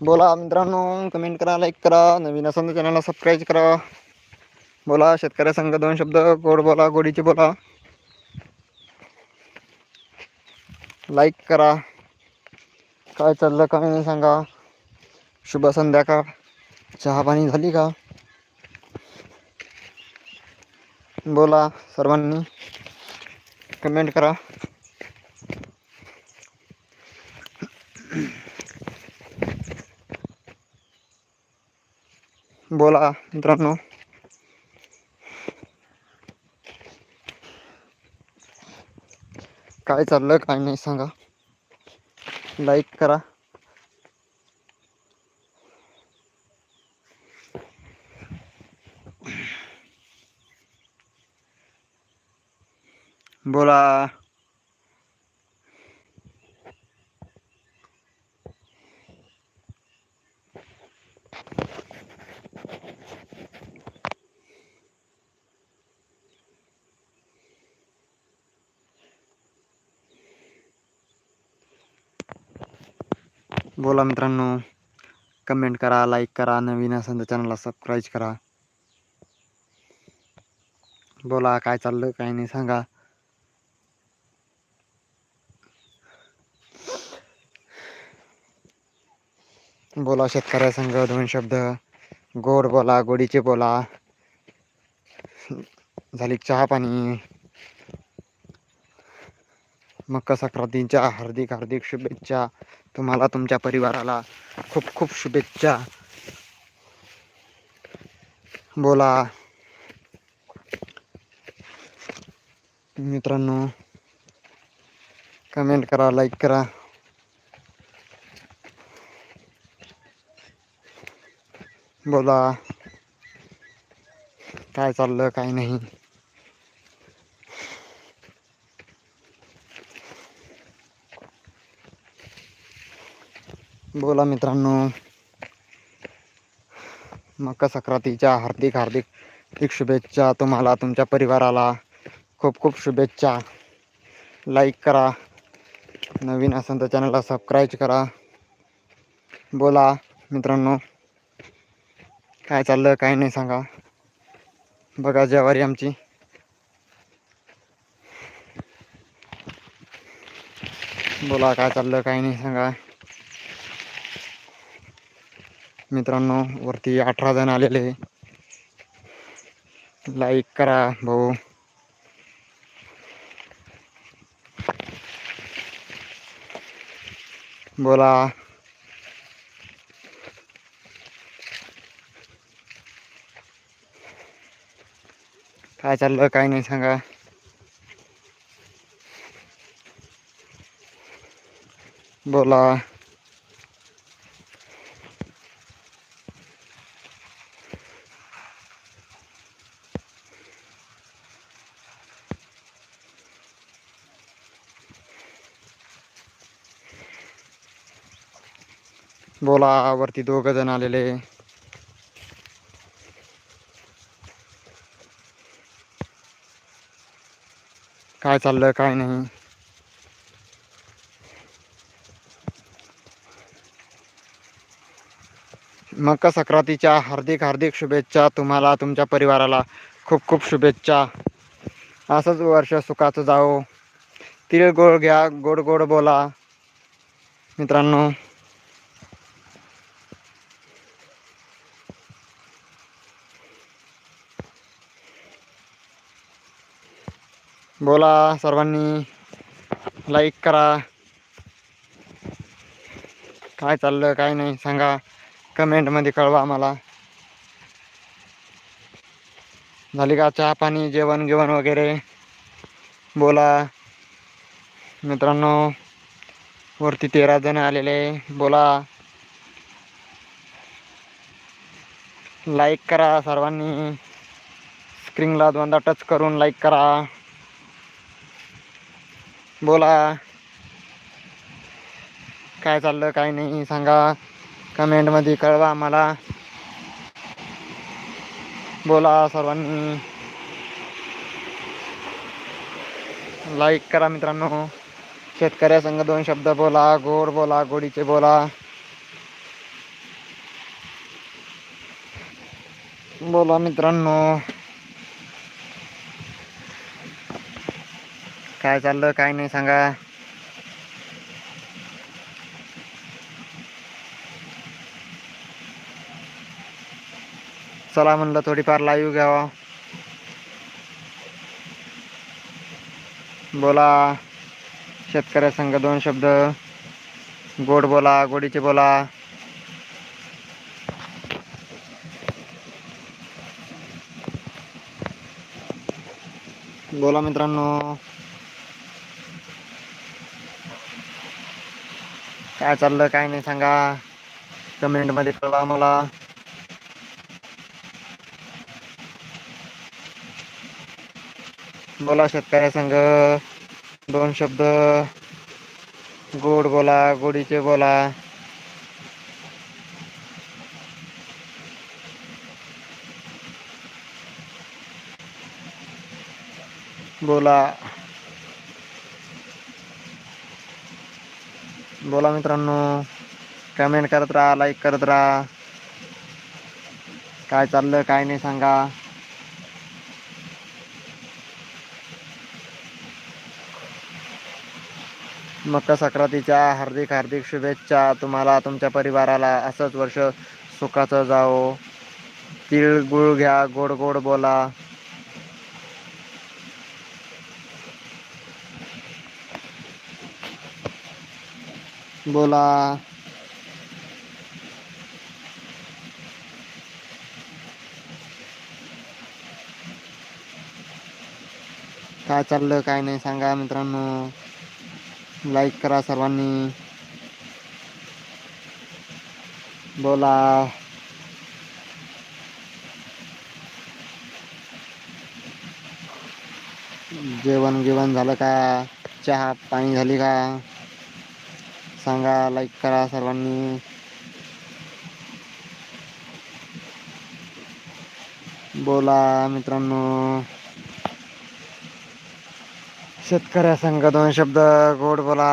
बोला मित्रांनो कमेंट करा लाईक करा नवीन असं तर चॅनलला सबस्क्राईब करा. बोला शेतकऱ्या संघ दोन शब्द गोड बोला गोडीचे बोला. लाईक करा. काय चाललं काय नाही सांगा. शुभ संध्याकाळ. चहा पाणी झाली का? बोला सर्वांनी. कमेंट करा. बोला मित्रांनो. काय चाललं काय नाही सांगा. लाईक करा. बोला. बोला मित्रांनो कमेंट करा लाईक करा नवीन असेल तर चॅनलला सबस्क्राईब करा. बोला काय चाललं काय नाही सांगा. बोला शेतकऱ्या संघ दोन शब्द. गोड बोला गोडीचे बोला. झाली चहा पाणी. मकर संक्रांतीच्या हार्दिक हार्दिक शुभेच्छा तुम्हाला तुमच्या परिवाराला. खूप खूप शुभेच्छा. बोला. मित्रांनो कमेंट करा लाईक करा. बोला. काय चाललं काय नाही. बोला मित्रांनो. मकर संक्रांतीच्या हार्दिक हार्दिक शुभेच्छा तुम्हाला तुमच्या परिवाराला. खूप खूप शुभेच्छा. लाईक करा. नवीन असेल तर चॅनलला सबस्क्राईब करा. बोला मित्रांनो. काय चाललं काय नाही सांगा. बघा जवारी आमची. बोला काय चाललं काय नाही सांगा. मित्रांनो वरती अठरा जण आलेले लाईक करा भाऊ. बोला. काय चाललं काय नाही सांगा. बोला. बोला वरती दोघ जण आलेले. काय चाललं काय नाही. मकर संक्रांतीच्या हार्दिक हार्दिक शुभेच्छा तुम्हाला तुमच्या परिवाराला खूप खूप शुभेच्छा. असंच वर्ष सुखाचं जाओ तिळ गोड घ्या गोड गोड बोला. मित्रांनो. बोला सर्वांनी लाईक करा. काय चाललं काय नाही सांगा. कमेंटमध्ये कळवा आम्हाला. झाली का चहा पाणी जेवण जेवण वगैरे? बोला. मित्रांनो वरती तेरा जण आलेले बोला. लाईक करा सर्वांनी. स्क्रीनला दोनदा टच करून लाईक करा. बोला. काय चाललं काय नाही सांगा. कमेंटमध्ये कळवा आम्हाला. बोला सर्वांनी. लाईक करा मित्रांनो. शेतकऱ्या संघ दोन शब्द बोला. गोड बोला गोडीचे बोला. बोला मित्रांनो. काय चाललं काय नाही सांगा. चला म्हणलं थोडीफार लाईव्ह घ्यावा. बोला. शेतकऱ्या संघ दोन शब्द. गोड बोला गोडीचे बोला. बोला मित्रांनो. काय चाललं काय नाही सांगा. कमेंटमध्ये कळवा मला. बोला शेतकऱ्या संघ. दोन शब्द. गोड बोला गोडीचे बोला. बोला. बोला मित्रांनो. कमेंट करत राहा लाईक करत राहा. काय चाललं काय नाही सांगा. मकर संक्रांतीच्या हार्दिक हार्दिक शुभेच्छा तुम्हाला तुमच्या परिवाराला. असंच वर्ष सुखाचं जावो. तिळ गुळ घ्या गोड गोड बोला. बोला. काय चाललं काय नाही सांगा मित्रांनो. लाईक करा सर्वांनी. बोला. जेवण गिवण झालं का? चहा पाणी झाली का? सांगा लाईक करा सर्वांनी. बोला मित्रांनो. शेतकऱ्या संघ दोन शब्द गोड बोला.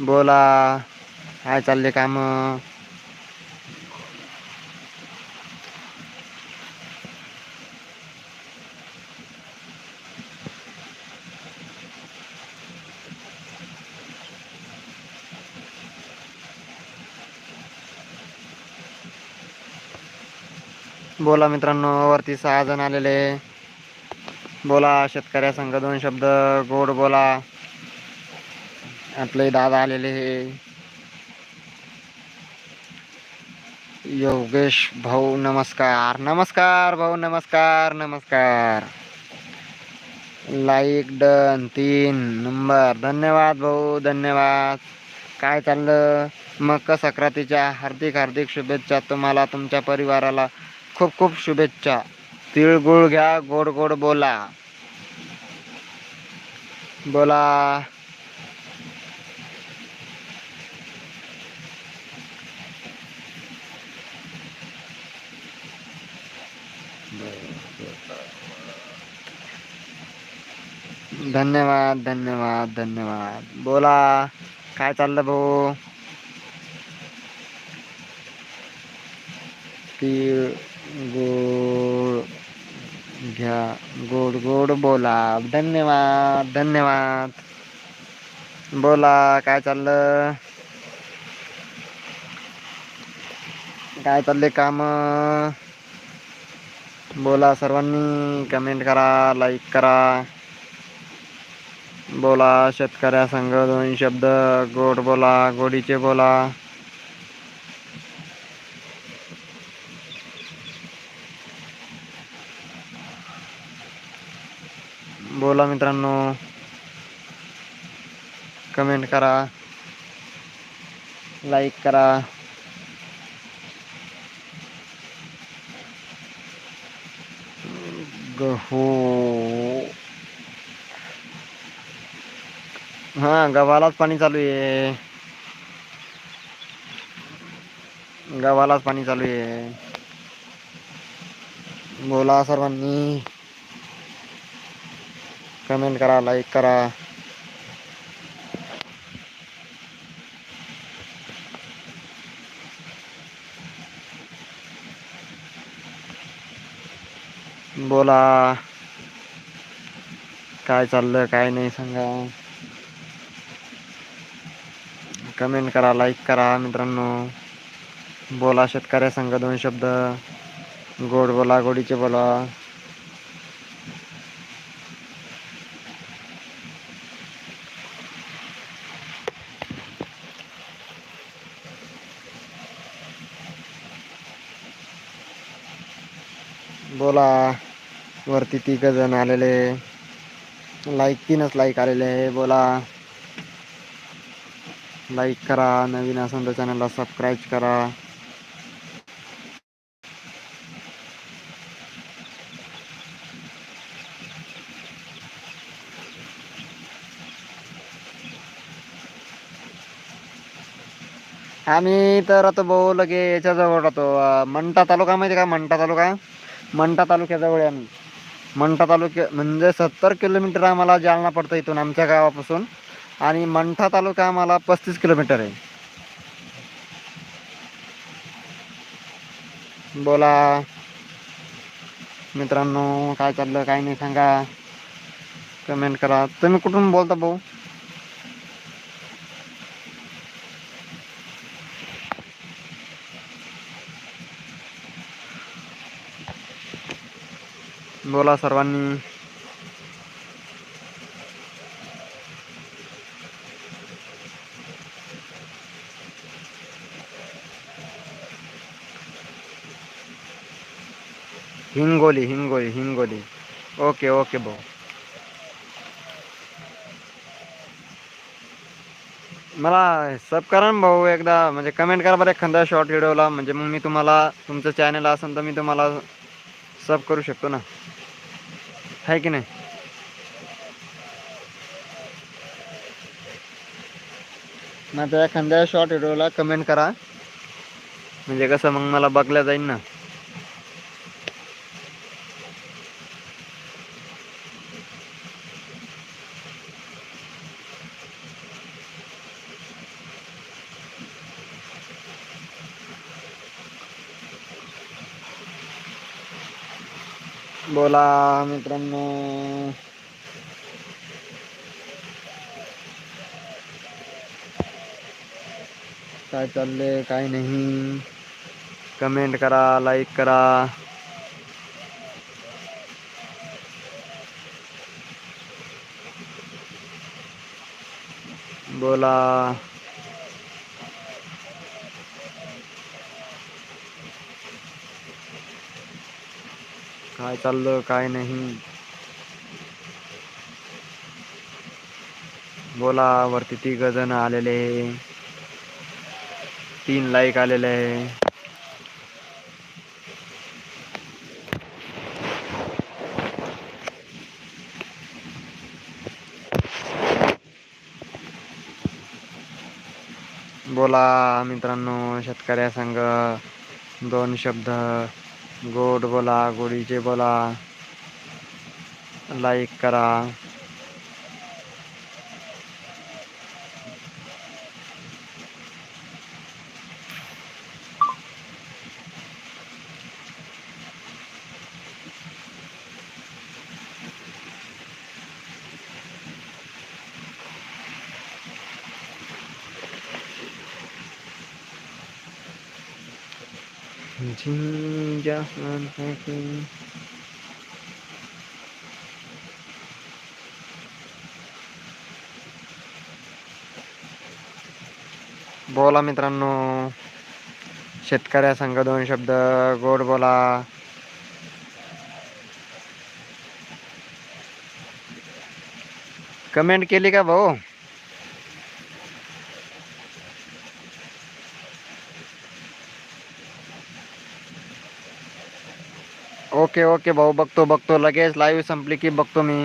बोला. काय चालले काम? बोला मित्रांनो वरती सहा जण आलेले. बोला शेतकऱ्या संघ दोन शब्द गोड बोला. आपले दादा आलेले हे. योगेश भाऊ नमस्कार. नमस्कार भाऊ नमस्कार नमस्कार. लाईक डन तीन नंबर धन्यवाद भाऊ धन्यवाद. काय चाललं? मकर संक्रांतीच्या हार्दिक हार्दिक शुभेच्छा तुम्हाला तुमच्या परिवाराला. खूप खूप शुभेच्छा. तिळगुळ घ्या गोड गोड बोला. बोला. धन्यवाद धन्यवाद धन्यवाद. बोला काय चाललं भाऊ? तीळ गोड घ्या गोड गोड बोला. धन्यवाद धन्यवाद. बोला काय चाललं? काय चालले काम? बोला सर्वांनी कमेंट करा लाईक करा. बोला शेतकऱ्या संघ दोन शब्द गोड बोला गोडीचे बोला. बोला मित्रांनो कमेंट करा लाईक करा. गहू. हा गव्हालाच पाणी चालू आहे. गव्हालाच पाणी चालू आहे. बोला सर्वांनी. कमेंट करा लाईक करा. बोला. काय चाललं काय नाही सांगा. कमेंट करा लाईक करा मित्रांनो. बोला शेतकऱ्या संघ दोन शब्द. गोड बोला गोडीचे बोला. बोला. वरती तिघ जण आलेले. लाईक तीनच लाईक आलेले आहे. बोला. लाईक करा नवीन असेल तर चॅनलला सबस्क्राईब करा. आम्ही तर आता भाऊ लगे याच्याजवळ राहतो. मंठा तालुका माहिती का? मंठा तालुका. मंठा तालुक्याजवळ आहे आम्ही. मंठा तालुक्या म्हणजे सत्तर किलोमीटर आम्हाला जालना पडतं इथून आमच्या गावापासून. आणि मंठा तालुका आम्हाला पस्तीस किलोमीटर आहे. बोला. मित्रांनो काय चाललं काय नाही सांगा. कमेंट करा. तुम्ही कुठून बोलता भाऊ? बोला सर्वांनी. हिंगोली हिंगोली हिंगोली. ओके ओके भाऊ. मला सब करा ना भाऊ एकदा म्हणजे कमेंट करा बरं एखादा शॉर्ट व्हिडिओला म्हणजे मग मी तुम्हाला तुमचं चॅनल असेल तर मी तुम्हाला सब करू शकतो ना. आहे की नाही? मग त्या एखाद्या शॉर्ट व्हिडिओला कमेंट करा. म्हणजे कसं मग मला बघल्या जाईल ना. बोला मित्रांनो. काय चाललंय? काय नाही. कमेंट करा लाईक करा. बोला. काय चाललं काय नाही. बोला वरती ती गजन आलेले तीन लाईक आलेले आहे. बोला मित्रांनो शेतकऱ्या संघ दोन शब्द. गोड बोला गोडीचे बोला. लाईक करा. जी बोला मित्रांनो. शेतकऱ्या संघ दोन शब्द. गोड बोला. कमेंट केली का भाऊ? ओके ओके भाऊ बघतो बघतो. लगेच लाईव्ह संपली की बघतो मी.